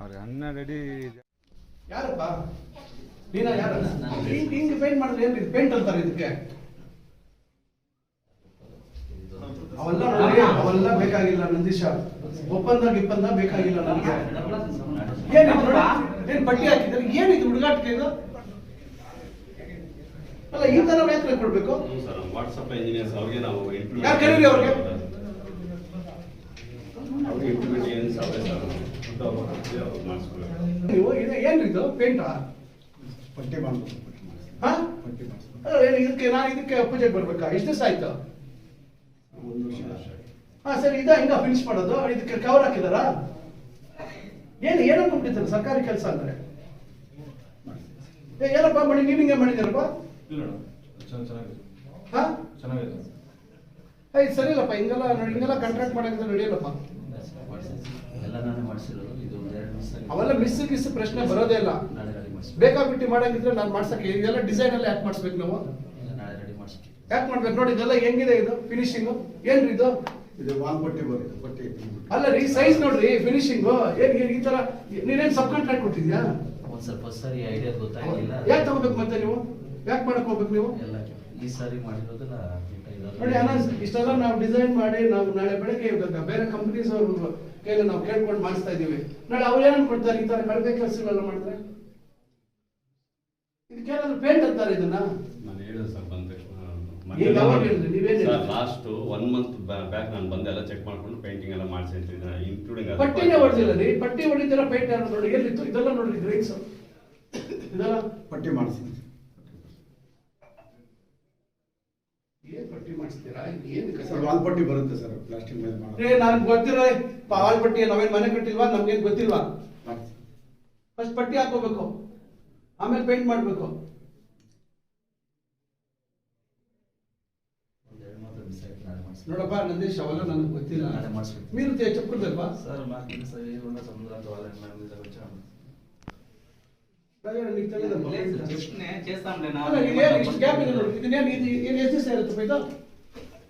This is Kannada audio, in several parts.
ಅವ್ರಿಗೆ ಹನ್ನೆರಡು ಅಡಿ ಯಾರಪ್ಪ? ನೀನ ಯಾರ ಹಿಂಗ್ ಹಿಂಗ್ ಪೇಂಟ್ ಮಾಡಿದ್ರೆ ಏನ್ ಪೇಂಟ್ ಅಂತಾರೆ ಇದಕ್ಕೆ? ಅವೆಲ್ಲ ನೋಡಿ ಅವೆಲ್ಲ ಬೇಕಾಗಿಲ್ಲ ನಂದೀಶ. ಒಪ್ಪಂದ ಗಿಪ್ಪಂದ ಬೇಕಾಗಿಲ್ಲ ನನಗೆ. ಏನಿದು ನೋಡ? ಏನ್ ಪಟ್ಟಿ ಹಾಕಿದ್ರೆ ಏನಿದು ಹುಡುಗಾಟಿಕೆ ಇದು? ಅಲ್ಲ ಈ ತರ ಯಾಕೆ ಕೊಡ್ಬೇಕು? ಸರ್ ವಾಟ್ಸಪ್ ಇಂಜಿನಿಯರ್ಸ್ ಅವ್ರಿಗೆ ನಾವು ಯಾಕೆ ಯಾರ್ ಕರೀರಿ ಅವ್ರಿಗೆ? ಅವ್ರಿಗೆ ಇಂಪ್ಲಿಮೆಂಟ್ ಅವರೇ ಸರ್? ದುಡ್ಡು ಅವ್ರು ಕೊಡ್ತೀವಿ, ಅವ್ರು ಮಾಡಿಸ್ಕೊಳ್ಬೇಕು ನೀವು ಇದು ಪೇಂಟ್ ಪೇಂಟಾ ಪಟ್ಟಿ ಮಾಡ್ಬೇಕು ಹಾ? ಪಟ್ಟಿ ಏನ್ ಇದಕ್ಕೆ ನಾನು ಇದಕ್ಕೆ ಪೂಜೆಗೆ ಬರ್ಬೇಕಾ ಎಷ್ಟು ದಿವಸ ಆಯ್ತು ಹಾ ಸರಿ ಇದ ಹಿಂಗ ಫಿನಿಶ್ ಮಾಡೋದು ಇದಕ್ಕೆ ಕವರ್ ಹಾಕಿದಾರ ಏನು ಏನಪ್ಪ ಕೊಟ್ಟಿದ್ದಾರೆ ಸರ್ಕಾರಿ ಕೆಲಸ ಅಂದ್ರೆ ಏ, ಏನಪ್ಪ ಮಾಡಿ ನೀವ್ ಹಿಂಗೆ ಮಾಡಿದ್ದೀರಪ್ಪ ಇಲ್ಲ ಚೆನ್ನಾಗಿದೆ. ಹಾ ಚೆನ್ನಾಗಿದೆ ಸರಿ ಇಲ್ಲಪ್ಪ ಹಿಂಗೆಲ್ಲ ಹಿಂಗೆಲ್ಲ ಕಾಂಟ್ರಾಕ್ಟ್ ಮಾಡಿದ್ರೆ ನಡೆಯಲ್ಲಪ್ಪ ಎಲ್ಲ ನಾನೇ ಮಾಡಿಸಿರೋದು ಇದು ಒಂದು ಎರಡು ಮಿಸ್ ಆಗಿದೆ ಅವೆಲ್ಲ ಮಿಸ್ ಗಿಸ್ ಪ್ರಶ್ನೆ ಬರೋದೇ ಇಲ್ಲ. ನಾಳೆ ರೆಡಿ ಮಾಡಿಸಿ ಬೇಕಾಬಿಟ್ಟು ಮಾಡಂಗಿದ್ರೆ ನಾನು ಮಾಡ್ಸಕ್ಕೆ ಇದೆಲ್ಲ ಡಿಸೈನ್ ಅಲ್ಲಿ ಯಾಕೆ ಮಾಡಿಸ್ಬೇಕು ನಾವು. ನಾಳೆ ರೆಡಿ ಮಾಡಿಸ್ತೀವಿ ಯಾಕೆ ಮಾಡ್ಬೇಕು. ನೋಡಿ ಇದೆಲ್ಲ ಹೆಂಗಿದೆ ಇದು? ಫಿನಿಶಿಂಗು ಏನ್ರಿ ಇದು? ಇದು ವಾಲ್ ಪಟ್ಟಿ ಬರುತ್ತೆ ಪಟ್ಟಿ ಅಲ್ಲ ರೀ ಸೈಜ್ ನೋಡ್ರಿ ಫಿನಿಶಿಂಗು ಏನ್ ಏನ್ ಈ ತರ ನೀನೇನ್ ಸಬ್ ಕಾಂಟ್ರಾಕ್ಟ್ ಕೊಟ್ಟಿದ್ಯಾ ಒಂದ್ ಸ್ವಲ್ಪ ಸರಿ ಐಡಿಯಾ ಗೊತ್ತಾಗಿಲ್ಲ ಯಾಕೆ ತಗೋಬೇಕು ಮತ್ತೆ ನೀವು? ಯಾಕೆ ಮಾಡಕ್ ಹೋಗ್ಬೇಕು ನೀವು? ಎಲ್ಲ ಈ ಸಾರಿ ಮಾಡಿರೋದನ್ನ. ನೋಡಿ ಅಣ್ಣ ಇಷ್ಟೆಲ್ಲ ನಾವು ಡಿಸೈನ್ ಮಾಡಿ ನಾವು ನಾಳೆ ಬೆಳಗ್ಗೆ ಇವಾಗ ಬೇರೆ ಕಂಪ್ನೀಸ್ ಅವ್ರ ಕೈಲಿ ನಾವು ಕೇಳ್ಕೊಂಡು ಮಾಡಿಸ್ತಾ ಇದೀವಿ ನಾಳೆ ಅವ್ರು ಏನಂತ ಕೊಡ್ತಾರೆ? ಈ ತರ ಕಳಪೆ ಕೆಲಸಗಳೆಲ್ಲ ಮಾಡಿದ್ರೆ? ಇದಕ್ಕೇನಾದ್ರು ಪೇಂಟ್ ಅಂತಾರೆ ಇದನ್ನ? ನಾನು ಹೇಳಿದೆ ಸರ್ ಬಂದ ತಕ್ಷಣ. ಲಾಸ್ಟ್ ಒನ್ ಮಂತ್ ಬ್ಯಾಕ್ ನಾನು ಬಂದೆ ಎಲ್ಲ ಚೆಕ್ ಮಾಡ್ಕೊಂಡು ಪೇಂಟಿಂಗ್ ಎಲ್ಲ ಮಾಡಿಸಿ ಇನ್ಕ್ಲೂಡಿಂಗ್ ಪಟ್ಟಿನೇ ಹೊಡೆದಿಲ್ಲ ರೀ ಪಟ್ಟಿ ಹೊಡಿತೀರ ಪೇಂಟ್ ಯಾರು ನೋಡಿ ಎಲ್ಲಿತ್ತು? ಇದೆಲ್ಲ ನೋಡಿ ಗ್ರೈನ್ಸ್ ಇದೆಲ್ಲ? ಪಟ್ಟಿ ಮಾಡಿಸಿ. ಏನ್ ಪಟ್ಟಿ ಮಾಡಿಸ್ತೀರಾ ಏನಕ್ಕೆ ಸರ್ ವಾಲ್ ಪಟ್ಟಿ ಬರುತ್ತೆ ಸರ್ ಪ್ಲಾಸ್ಟಿಕ್ ಮೇಲೆ ಏ ನನ್ಗೆ ಗೊತ್ತಿರೋ ಪಾವಾಲ್ ಪಟ್ಟಿ ನಾವೇನ್ ಮನೆ ಕಟ್ಟಿಲ್ವಾ ನಮ್ಗೇನ್ ಗೊತ್ತಿಲ್ವಾ ಮಾಡಿಸಿ ಫಸ್ಟ್ ಪಟ್ಟಿ ಹಾಕೋಬೇಕು ಆಮೇಲೆ ಪೇಂಟ್ ಮಾಡ್ಬೇಕು ಒಂದ್ ಎರಡು ಮಾತ್ರ ಮಿಸ್ ಆಯ್ತು ನಾಳೆ ಮಾಡಿಸ್ತೀವಿ ನೋಡಪ್ಪ ನಂದೀಶ್ ಅವೆಲ್ಲ ನನಗೆ ಗೊತ್ತಿಲ್ಲ ನಾಳೆ ಮಾಡಿಸ್ಬೇಕು మీరు చెప్పుకుంటారు సార్ మాకు తెలుసు ఏమన్నా సముద్రం కావాలని మేము దగ్గర వచ్చాము ಎಷ್ಟು ದಿವಸ ಇರುತ್ತೆ ಇದು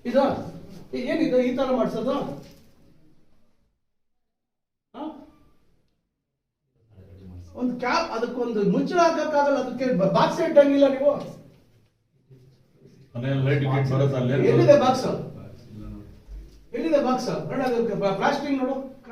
ಇದು ಏನಿದು? ಈ ತರ ಮಾಡಿಸೋದು? ಒಂದು ಕ್ಯಾಪ್ ಅದಕ್ಕೊಂದು ಮುಚ್ಚಳ ಹಾಕಕ್ಕಾಗಲ್ಲ ಅದಕ್ಕೆ ಬಾಕ್ಸ್ ಇಟ್ಟಂಗಿಲ್ಲ ನೀವು. ಎಲ್ಲಿದೆ ಬಾಕ್ಸ್ ಎಲ್ಲಿದೆ ಬಾಕ್ಸ್ ನೋಡ ಅದಕ್ಕೆ ಪ್ಲಾಸ್ಟಿಕ್ ನೋಡು.